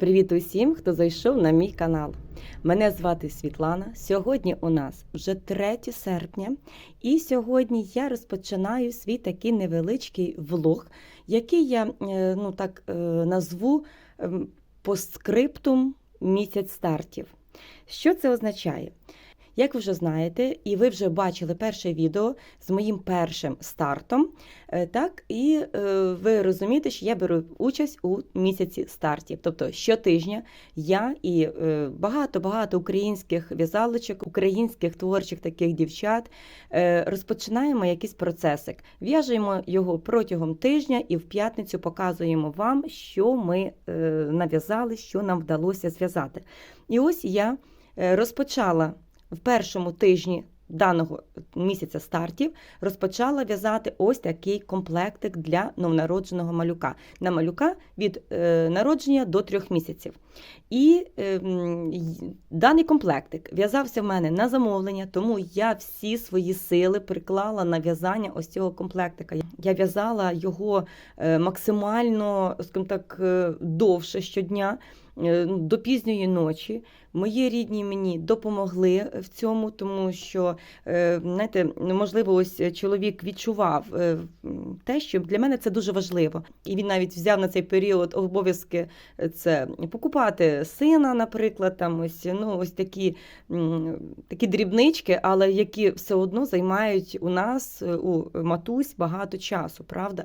Привіт усім, хто зайшов на мій канал. Мене звати Світлана. Сьогодні у нас вже 3 серпня, і сьогодні я розпочинаю свій такий невеличкий влог, який я е, ну так е, назву ем, постскриптум місяць стартів. Що це означає? Як ви вже знаєте, і ви вже бачили перше відео з моїм першим стартом, е, так, і е, ви розумієте, що я беру участь у місяці стартів. Тобто щотижня я і е, багато-багато українських в'язалочок, українських творчих таких дівчат е, розпочинаємо якийсь процесик. В'яжемо його протягом тижня і в п'ятницю показуємо вам, що ми е, нав'язали, що нам вдалося зв'язати. І ось я е, розпочала в першому тижні даного місяця стартів розпочала в'язати ось такий комплектик для новонародженого малюка. На малюка від е, народження до трьох місяців. І е, даний комплектик в'язався в мене на замовлення, тому я всі свої сили приклала на в'язання ось цього комплектика. Я в'язала його е, максимально, скажімо так, е, довше щодня. Е, До пізньої ночі мої рідні мені допомогли в цьому, тому що е, знаєте, ну, можливо, ось чоловік відчував е, те, що для мене це дуже важливо. І він навіть взяв на цей період обов'язки це покупати сина, наприклад, там ось ну ось такі, такі дрібнички, але які все одно займають у нас у матусь багато часу, правда?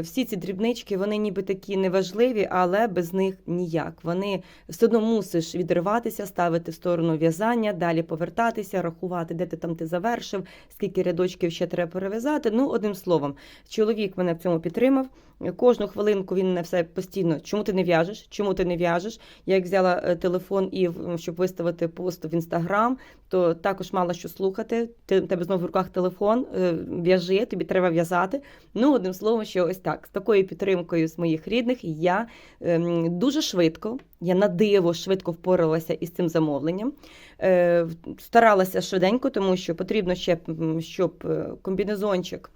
Всі ці дрібнички, вони ніби такі неважливі, але без них ніяк. Вони все одно мусиш відриватися, ставити в сторону в'язання, далі повертатися, рахувати, де ти там ти завершив, скільки рядочків ще треба перев'язати. Ну, одним словом, чоловік мене в цьому підтримав. Кожну хвилинку він мене все постійно. Чому ти не в'яжеш? Чому ти не в'яжеш? Я як взяла е, телефон і щоб виставити пост в інстаграм, то також мала що слухати. Ти тебе знову в руках телефон, е, в'яжи, тобі треба в'язати. Ну, одним словом, що ось так, з такою підтримкою з моїх рідних я ем, дуже швидко, я на диво швидко впоралася із цим замовленням. Е, старалася швиденько, тому що потрібно ще, щоб комбінезончик.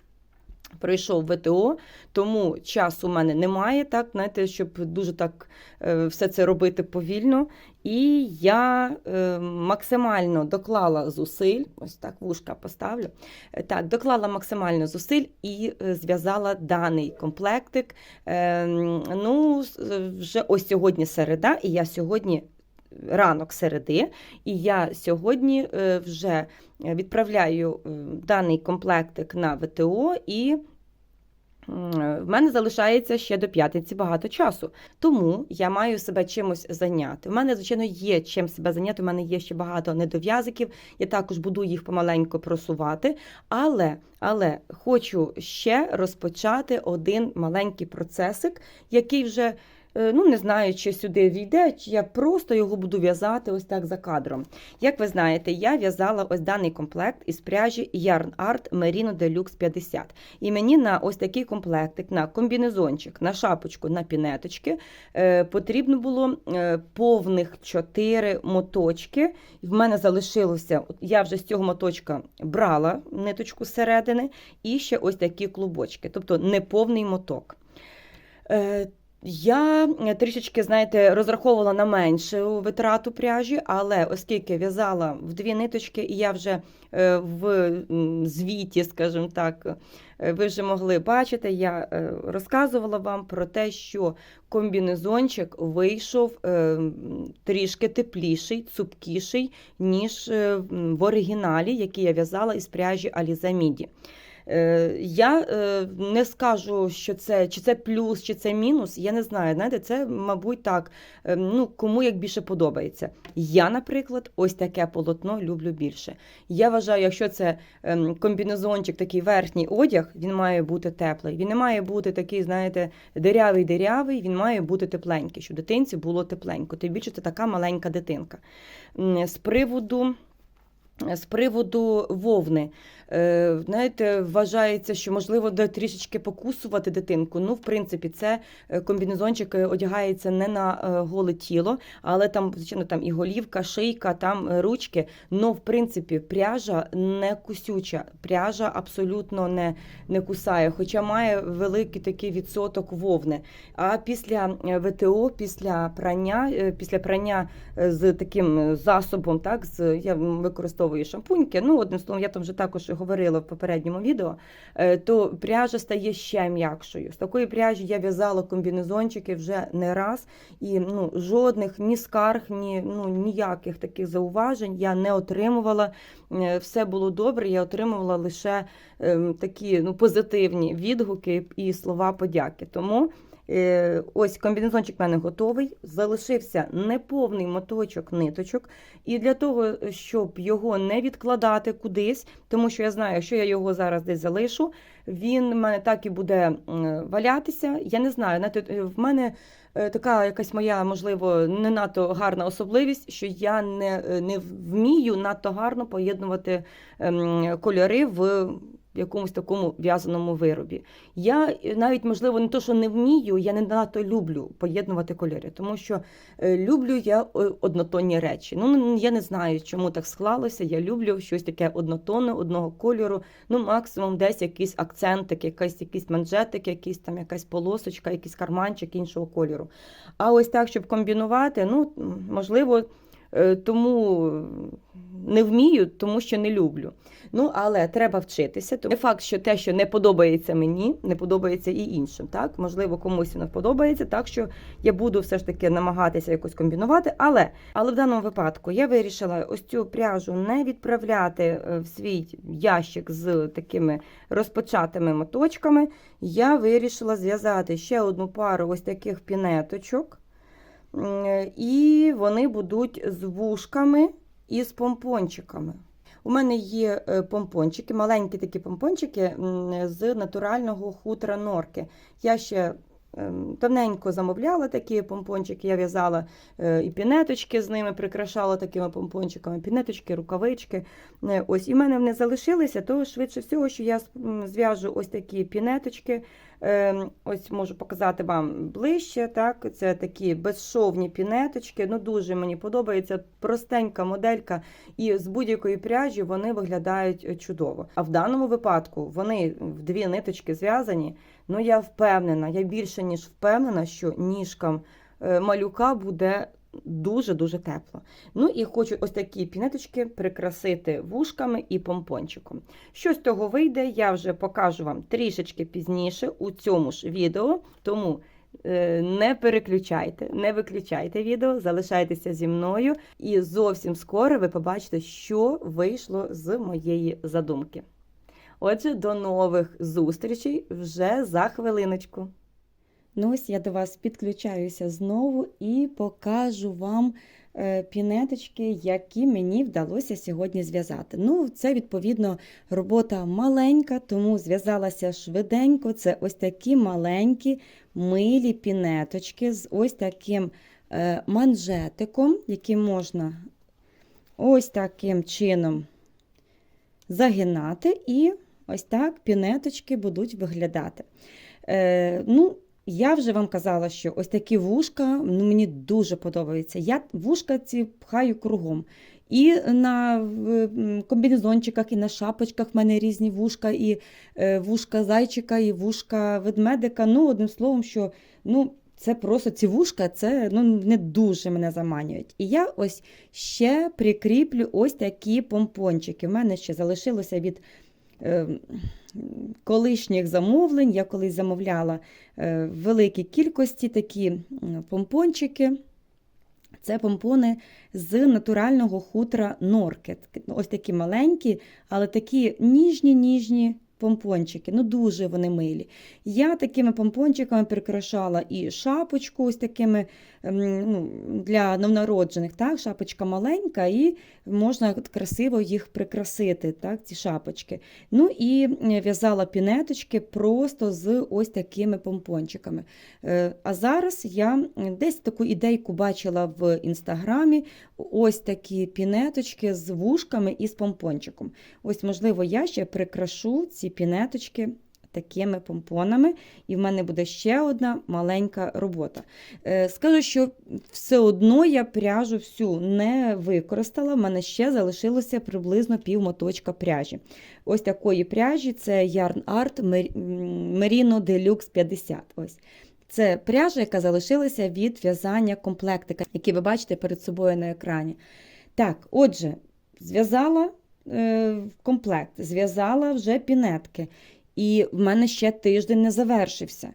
Пройшов ВТО, тому часу у мене немає, так, знаєте, щоб дуже так е, все це робити повільно. І я е, максимально доклала зусиль, ось так вушка поставлю. Е, Так, доклала максимально зусиль і зв'язала даний комплектик. Е, ну, вже ось сьогодні середа, і я сьогодні ранок середи, і я сьогодні е, вже відправляю е, даний комплектик на ВТО і. В мене залишається ще до п'ятниці багато часу, тому я маю себе чимось зайняти. У мене, звичайно, є чим себе зайняти. У мене є ще багато недов'язиків. Я також буду їх помаленьку просувати. Але, але хочу ще розпочати один маленький процесик, який вже е, ну не знаю, чи сюди війде, я просто його буду в'язати ось так за кадром. Як ви знаєте, я в'язала ось даний комплект із пряжі Yarn Art Merino Deluxe 50. І мені на ось такий комплектик, на комбінезончик, на шапочку, на пінеточки е, потрібно було е, повних 4 моточки. В мене залишилося, я вже з цього моточка брала ниточку зсередини, і ще ось такі клубочки, тобто неповний моток. Я е, трішечки, знаєте, розраховувала на меншу витрату пряжі, але оскільки в'язала в дві ниточки, і я вже е, в звіті, скажімо так, е, ви вже могли бачити, я розказувала вам про те, що комбінезончик вийшов трішки тепліший, цупкіший, ніж в оригіналі, який я в'язала із пряжі Midi. Е, Я е, не скажу, що це чи це плюс, чи це мінус. Я не знаю. Знаєте, це, мабуть, так. е, Ну, кому як більше подобається. Я, наприклад, ось таке полотно люблю більше. Я вважаю, якщо це ем, комбінезончик, такий верхній одяг, він має бути теплий. Він не має бути такий, знаєте, дирявий-дирявий, він має бути тепленький, щоб дитинці було тепленько. Тим більше це така маленька дитинка. З приводу. З приводу вовни, Знаєте, вважається, що можливо трішечки покусувати дитинку. Ну, в принципі, це е, комбінезончик е, одягається не на е, голе тіло, але там, звичайно, там і голівка, шийка, там е, ручки. Ну, в принципі, пряжа не кусюча, пряжа абсолютно не, не кусає, хоча має великий такий відсоток вовни. А після е, ВТО, після прання, е, після прання е, з таким е, засобом, так, з, я використовую шампуньки, ну, одним словом, я там вже також говорила в попередньому відео, е, то пряжа стає ще м'якшою. З такої пряжі я в'язала комбінезончики вже не раз, і ну, жодних ні скарг, ні ну, ніяких таких зауважень я не отримувала. Е, Все було добре, я отримувала лише ем, такі ну, позитивні відгуки і слова подяки. Тому ось комбінезончик в мене готовий. Залишився неповний моточок ниточок. І для того, щоб його не відкладати кудись, тому що я знаю, що я його зараз десь залишу, він в мене так і буде валятися. Я не знаю, е, в мене е, така якась моя, можливо, не надто гарна особливість, що я не, е, не вмію надто гарно поєднувати ем, кольори в якомусь такому в'язаному виробі. Я е, навіть, можливо, не то, що не вмію, я не надто люблю поєднувати кольори, тому що е, люблю я е, однотонні речі. Ну, я не знаю, чому так склалося. Я люблю щось таке однотонне, одного кольору. Ну, максимум десь якийсь акцентик, якийсь, якийсь манжетик, якийсь там якась полосочка, якийсь карманчик іншого кольору. А ось так, щоб комбінувати, ну, можливо, тому не вмію, тому що не люблю. Ну, але треба вчитися. Тому не факт, що те, що не подобається мені, не подобається і іншим. Так, можливо, комусь воно подобається, так що я буду все ж таки намагатися якось комбінувати. Але, але в даному випадку я вирішила ось цю пряжу не відправляти е, в свій ящик з такими розпочатими моточками. Я вирішила зв'язати ще одну пару ось таких пінеточок. І вони будуть з вушками і з помпончиками. У мене є е, помпончики, маленькі такі помпончики з натурального хутра норки. Я ще ем, давненько замовляла такі помпончики, я в'язала е, і пінеточки з ними, прикрашала такими помпончиками, пінеточки, рукавички. Е, Ось, і в мене вони залишилися, то швидше всього, що я зв'яжу ось такі пінеточки. Ем, Ось можу показати вам ближче. Так, це такі безшовні пінеточки. Ну дуже мені подобається простенька моделька, і з будь-якої пряжі вони виглядають е, чудово. А в даному випадку вони в дві ниточки зв'язані. Ну я впевнена, я більше ніж впевнена, що ніжкам е, малюка буде. Дуже дуже тепло. Ну і хочу ось такі пінеточки прикрасити вушками і помпончиком. Що з того вийде, я вже покажу вам трішечки пізніше у цьому ж відео. Тому е, не переключайте, не виключайте відео, залишайтеся зі мною, і зовсім скоро ви побачите, що вийшло з моєї задумки. Отже, до нових зустрічей вже за хвилиночку. Ну ось я до вас підключаюся знову і покажу вам е, пінеточки, які мені вдалося сьогодні зв'язати. Ну, це, відповідно, робота маленька, тому зв'язалася швиденько. Це ось такі маленькі милі пінеточки з ось таким е, манжетиком, який можна ось таким чином загинати, і ось так пінеточки будуть виглядати. Е, ну, я вже вам казала, що ось такі вушка ну, мені дуже подобаються. Я вушка ці пхаю кругом. І на комбінезончиках, і на шапочках в мене різні вушка, і е, вушка зайчика, і вушка ведмедика. Ну, одним словом, що ну, це просто ці вушка, це ну, не дуже мене заманюють. І я ось ще прикріплю ось такі помпончики. У мене ще залишилося від колишніх замовлень. Я колись замовляла е, в великій кількості такі помпончики. Це помпони з натурального хутра норки. Ось такі маленькі, але такі ніжні-ніжні помпончики. Ну, дуже вони милі. Я такими помпончиками прикрашала і шапочку, ось такими ну, для новонароджених, так, шапочка маленька, і можна красиво їх прикрасити, так, ці шапочки. Ну і е, в'язала пінеточки просто з ось такими помпончиками. Е, А зараз я десь таку ідейку бачила в інстаграмі. Ось такі пінеточки з вушками і з помпончиком. Ось, можливо, я ще прикрашу ці пінеточки такими помпонами, і в мене буде ще одна маленька робота. Е, Скажу, що все одно я пряжу всю не використала, в мене ще залишилося приблизно пів моточка пряжі. Ось такої пряжі це Yarn Art Mer- Merino Deluxe 50. Ось. Це пряжа, яка залишилася від в'язання комплектика, який ви бачите перед собою на екрані. Так, отже, зв'язала е, комплект, зв'язала вже пінетки, і в мене ще тиждень не завершився.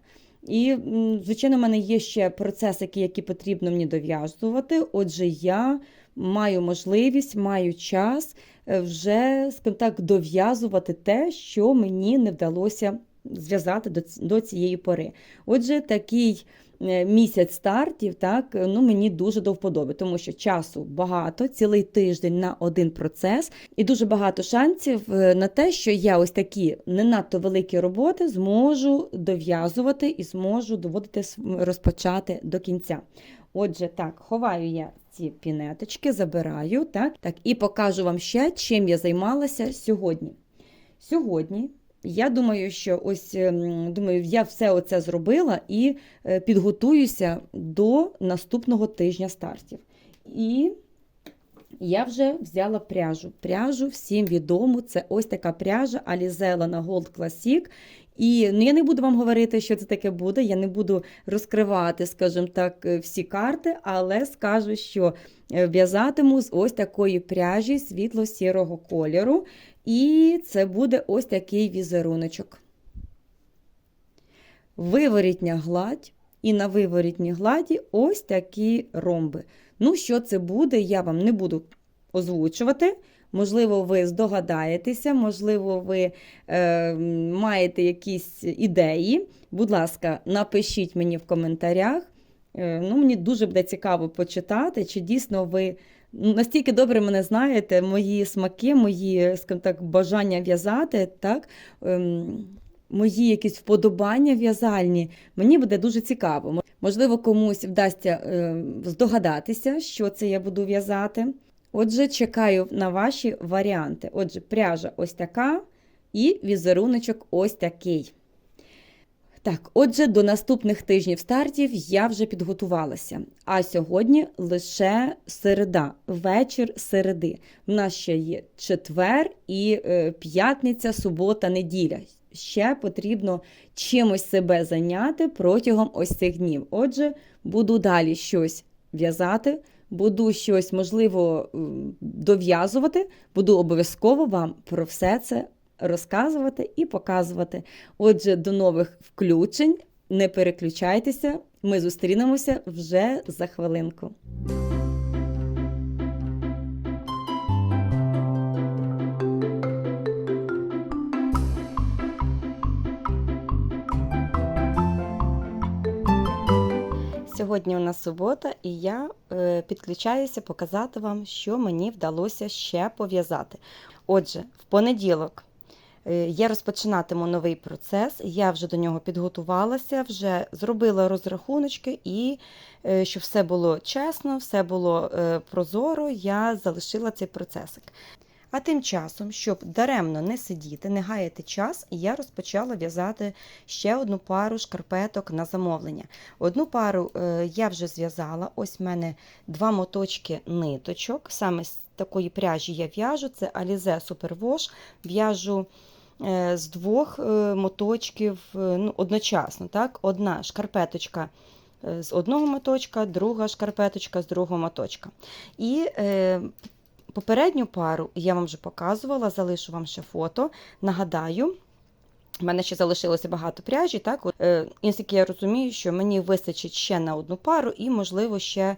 І, звичайно, в мене є ще процеси, які потрібно мені дов'язувати. Отже, я маю можливість, маю час е, вже, скажімо так, дов'язувати те, що мені не вдалося зв'язати до, до цієї пори. Отже, такий місяць стартів, так, ну, мені дуже до вподоби, тому що часу багато, цілий тиждень на один процес, і дуже багато шансів е, на те, що я ось такі не надто великі роботи зможу дов'язувати і зможу доводити розпочати до кінця. Отже, так, ховаю я ці пінеточки, забираю, так, так, і покажу вам ще, чим я займалася сьогодні. Сьогодні я думаю, що ось ем, думаю, я все оце зробила і е, підготуюся до наступного тижня стартів. І я вже взяла пряжу. Пряжу всім відому. Це ось така пряжа Alizella на Gold Classic. І ну, я не буду вам говорити, що це таке буде. Я не буду розкривати, скажімо так, е, всі карти, але скажу, що е, в'язатиму з ось такої пряжі світло-сірого кольору. І це буде ось такий візеруночок. Виворітня гладь, і на виворітній гладі ось такі ромби. Ну, що це буде, я вам не буду озвучувати. Можливо, ви здогадаєтеся, можливо, ви е, маєте якісь ідеї. Будь ласка, напишіть мені в коментарях. Е, ну, мені дуже буде цікаво почитати, чи дійсно ви настільки добре мене знаєте, мої смаки, мої, скажімо так, бажання в'язати, так, ем, мої якісь вподобання в'язальні. Мені буде дуже цікаво. Можливо, комусь вдасться е, здогадатися, що це я буду в'язати. Отже, чекаю на ваші варіанти. Отже, пряжа ось така і візеруночок ось такий. Так, отже, до наступних тижнів стартів я вже підготувалася. А сьогодні лише середа, вечір середи. У нас ще є четвер і е, п'ятниця, субота, неділя. Ще потрібно чимось себе зайняти протягом ось цих днів. Отже, буду далі щось в'язати, буду щось, можливо, дов'язувати, буду обов'язково вам про все це розказувати і показувати. Отже, до нових включень. Не переключайтеся, ми зустрінемося вже за хвилинку. Сьогодні у нас субота, і я е, підключаюся показати вам, що мені вдалося ще пов'язати. Отже, в понеділок я розпочинатиму новий процес. Я вже до нього підготувалася, вже зробила розрахуночки, і е, щоб все було чесно, все було е, прозоро, я залишила цей процесик. А тим часом, щоб даремно не сидіти, не гаяти час, я розпочала в'язати ще одну пару шкарпеток на замовлення. Одну пару е, я вже зв'язала. Ось в мене два моточки ниточок. Саме з такої пряжі я в'яжу. Це Alize Superwash. В'яжу е, з двох е, моточків е, ну, одночасно. Так? Одна шкарпеточка е, з одного моточка, друга шкарпеточка з другого моточка. І е, Попередню пару я вам вже показувала, залишу вам ще фото. Нагадаю, в мене ще залишилося багато пряжі. Так? Е, Наскільки я розумію, що мені вистачить ще на одну пару, і, можливо, ще е,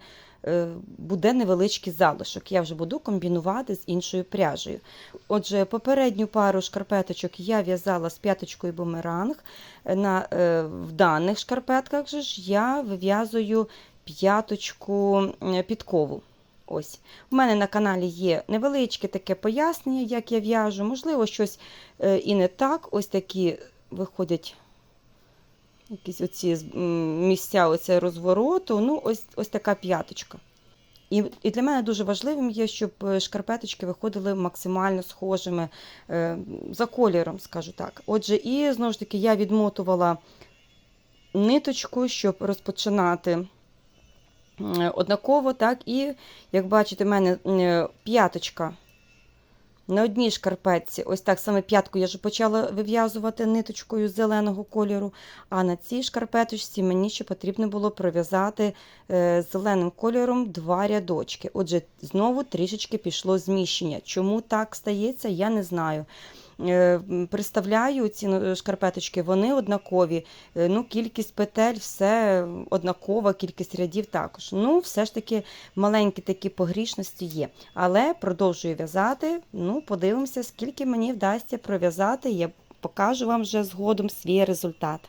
буде невеличкий залишок. Я вже буду комбінувати з іншою пряжею. Отже, попередню пару шкарпеточок я в'язала з п'яточкою бумеранг. На, е, в даних шкарпетках же ж я вив'язую п'яточку підкову. Ось. У мене на каналі є невеличке таке пояснення, як я в'яжу. Можливо, щось е, і не так. Ось такі виходять якісь оці місця оце розвороту. Ну, ось, ось така п'яточка. І, і для мене дуже важливим є, щоб е, шкарпеточки виходили максимально схожими е, за кольором, скажу так. Отже, і знову ж таки я відмотувала ниточку, щоб розпочинати е, однаково, так, і як бачите, в мене е, п'яточка на одній шкарпетці, ось так саме п'ятку я вже почала вив'язувати ниточкою зеленого кольору, а на цій шкарпеточці мені ще потрібно було пров'язати е, зеленим кольором два рядочки. Отже, знову трішечки пішло зміщення. Чому так стається, я не знаю. Е, Представляю ці ну, шкарпеточки, вони однакові. Е, Ну, кількість петель, все однакова, кількість рядів також. Ну, все ж таки маленькі такі погрішності є. Але продовжую в'язати. Ну, подивимося, скільки мені вдасться пров'язати. Я покажу вам вже згодом свій результат.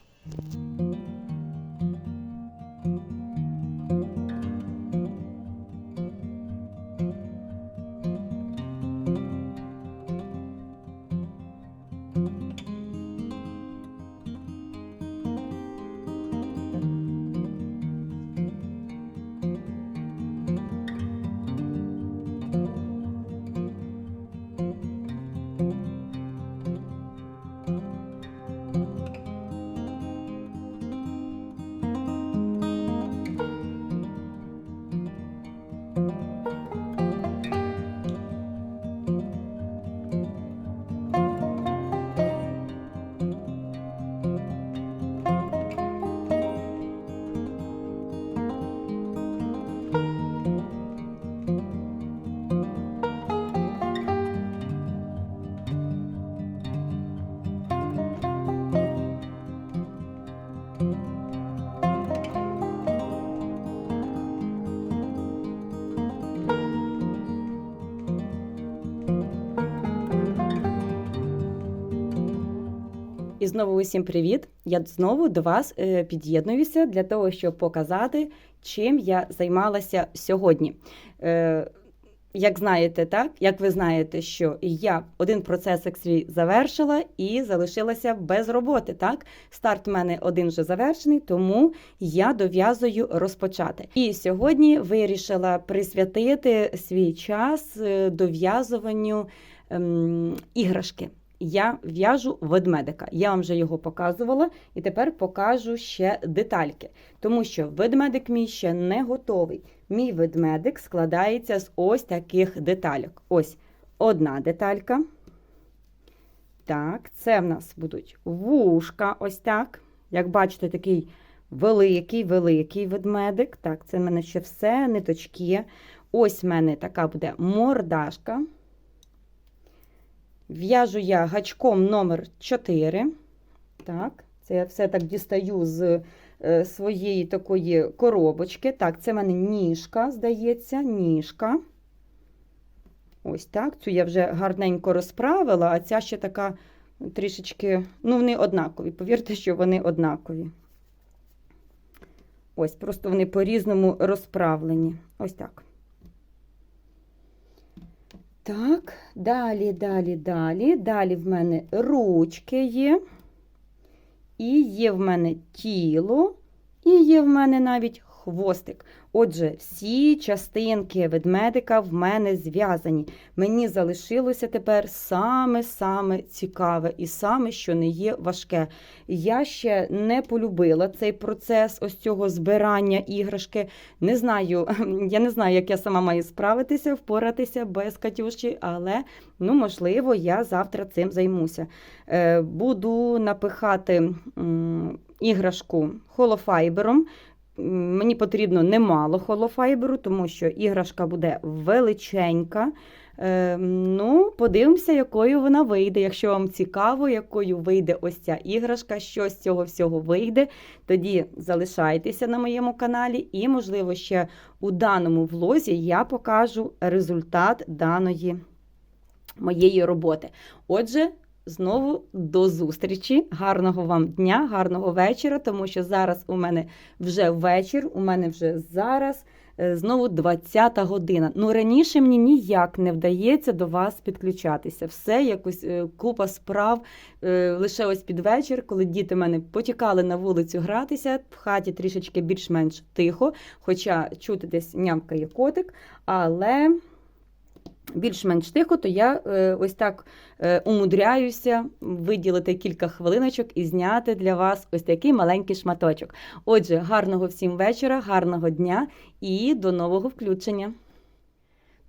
Знову усім привіт! Я знову до вас е, під'єднуюся для того, щоб показати, чим я займалася сьогодні. Е, Як знаєте, так, як ви знаєте, що я один процес свій завершила і залишилася без роботи. Так, старт в мене один вже завершений, тому я дов'язую розпочати. І сьогодні вирішила присвятити свій час е, дов'язуванню ем, іграшки я в'яжу ведмедика. Я вам вже його показувала, і тепер покажу ще детальки. Тому що ведмедик мій ще не готовий. Мій ведмедик складається з ось таких детальок. Ось одна деталька. Так, це в нас будуть вушка, ось так. Як бачите, такий великий, великий ведмедик. Так, це в мене ще все, ниточки. Ось в мене така буде мордашка. В'яжу я гачком номер 4. Так, це я все так дістаю з е, своєї такої коробочки. Так, це в мене ніжка, здається, ніжка. Ось так. Цю я вже гарненько розправила, а ця ще така трішечки, ну, вони однакові. Повірте, що вони однакові. Ось, просто вони по-різному розправлені. Ось так. Так, далі, далі, далі. Далі в мене ручки є. І є в мене тіло, і є в мене навіть хвостик. Отже, всі частинки ведмедика в мене зв'язані. Мені залишилося тепер саме-саме цікаве і саме, що не є важке. Я ще не полюбила цей процес ось цього збирання іграшки. Не знаю, я не знаю, як я сама маю справитися, впоратися без Катюші, але ну, можливо, я завтра цим займуся. Е, Буду напихати іграшку холофайбером. Мені потрібно немало холофайберу, тому що іграшка буде величенька. Е, ну, подивимося, якою вона вийде. Якщо вам цікаво, якою вийде ось ця іграшка, що з цього всього вийде, тоді залишайтеся на моєму каналі, і, можливо, ще у даному влозі я покажу результат даної моєї роботи. Отже, знову до зустрічі. Гарного вам дня, гарного вечора, тому що зараз у мене вже вечір, у мене вже зараз е, знову 20 година. Ну раніше мені ніяк не вдається до вас підключатися. Все якось е, купа справ. Е, Лише ось під вечір, коли діти мене потікали на вулицю гратися, в хаті трішечки більш-менш тихо, хоча чути десь нямкає котик, але більш-менш тихо, то я е, ось так е, умудряюся виділити кілька хвилиночок і зняти для вас ось такий маленький шматочок. Отже, гарного всім вечора, гарного дня і до нового включення.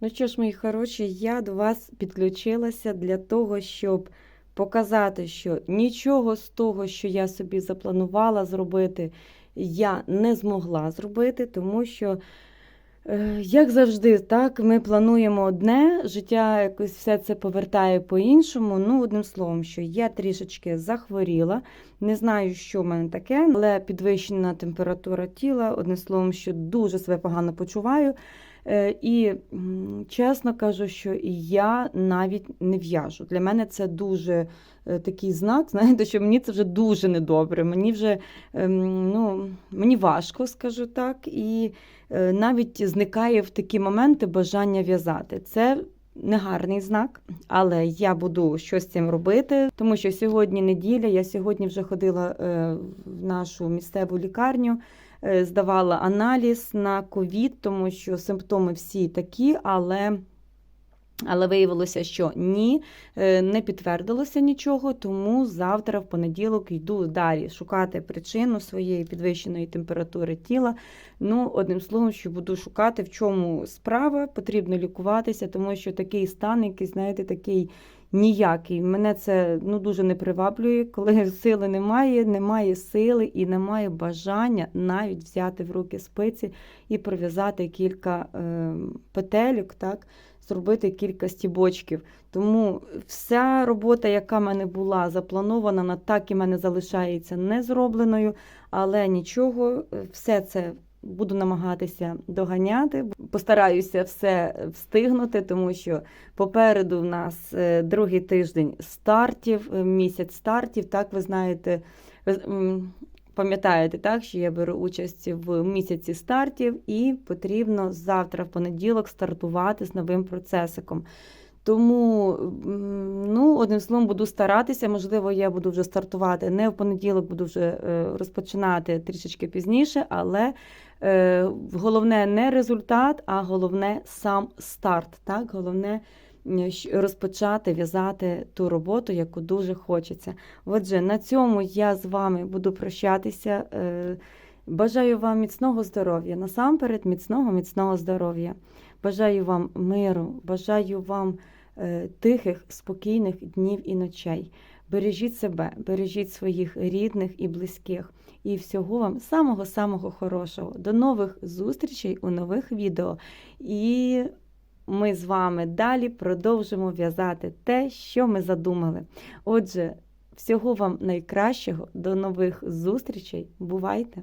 Ну що ж, мої хороші, я до вас підключилася для того, щоб показати, що нічого з того, що я собі запланувала зробити, я не змогла зробити, тому що. Е, Як завжди, так, ми плануємо одне, життя якось все це повертає по-іншому. Ну, одним словом, що я трішечки захворіла, не знаю, що в мене таке, але підвищена температура тіла, одним словом, що дуже себе погано почуваю. Е, І чесно кажу, що я навіть не в'яжу. Для мене це дуже е, такий знак, знаєте, що мені це вже дуже недобре. Мені вже ем, ну, мені важко, скажу так. І навіть зникає в такі моменти бажання в'язати. Це негарний знак, але я буду щось з цим робити, тому що сьогодні неділя. Я сьогодні вже ходила е, в нашу місцеву лікарню, е, здавала аналіз на ковід, тому що симптоми всі такі, але. Але виявилося, що ні, е, не підтвердилося нічого, тому завтра, в понеділок, йду далі шукати причину своєї підвищеної температури тіла. Ну, одним словом, що буду шукати, в чому справа, потрібно лікуватися, тому що такий стан, який, знаєте, такий ніякий. Мене це ну, дуже не приваблює, коли сили немає, немає сили і немає бажання навіть взяти в руки спиці і пров'язати кілька е, петельок, так, зробити кілька стібочків. Тому вся робота, яка в мене була запланована, вона так і мене залишається не зробленою, але нічого, е, все це буду намагатися доганяти. Постараюся все встигнути, тому що попереду в нас е, другий тиждень стартів, е, місяць стартів. Так, ви знаєте, пам'ятаєте, так, що я беру участь в місяці стартів, і потрібно завтра, в понеділок, стартувати з новим процесиком. Тому, ну, одним словом, буду старатися. Можливо, я буду вже стартувати не в понеділок, буду вже е, розпочинати трішечки пізніше, але головне не результат, а головне сам старт. Так? Головне розпочати в'язати ту роботу, яку дуже хочеться. Отже, на цьому я з вами буду прощатися. Е, Бажаю вам міцного здоров'я, насамперед міцного, міцного здоров'я. Бажаю вам миру, бажаю вам е, тихих, спокійних днів і ночей. Бережіть себе, бережіть своїх рідних і близьких. І всього вам самого-самого хорошого. До нових зустрічей у нових відео. І ми з вами далі продовжимо в'язати те, що ми задумали. Отже, всього вам найкращого, до нових зустрічей. Бувайте!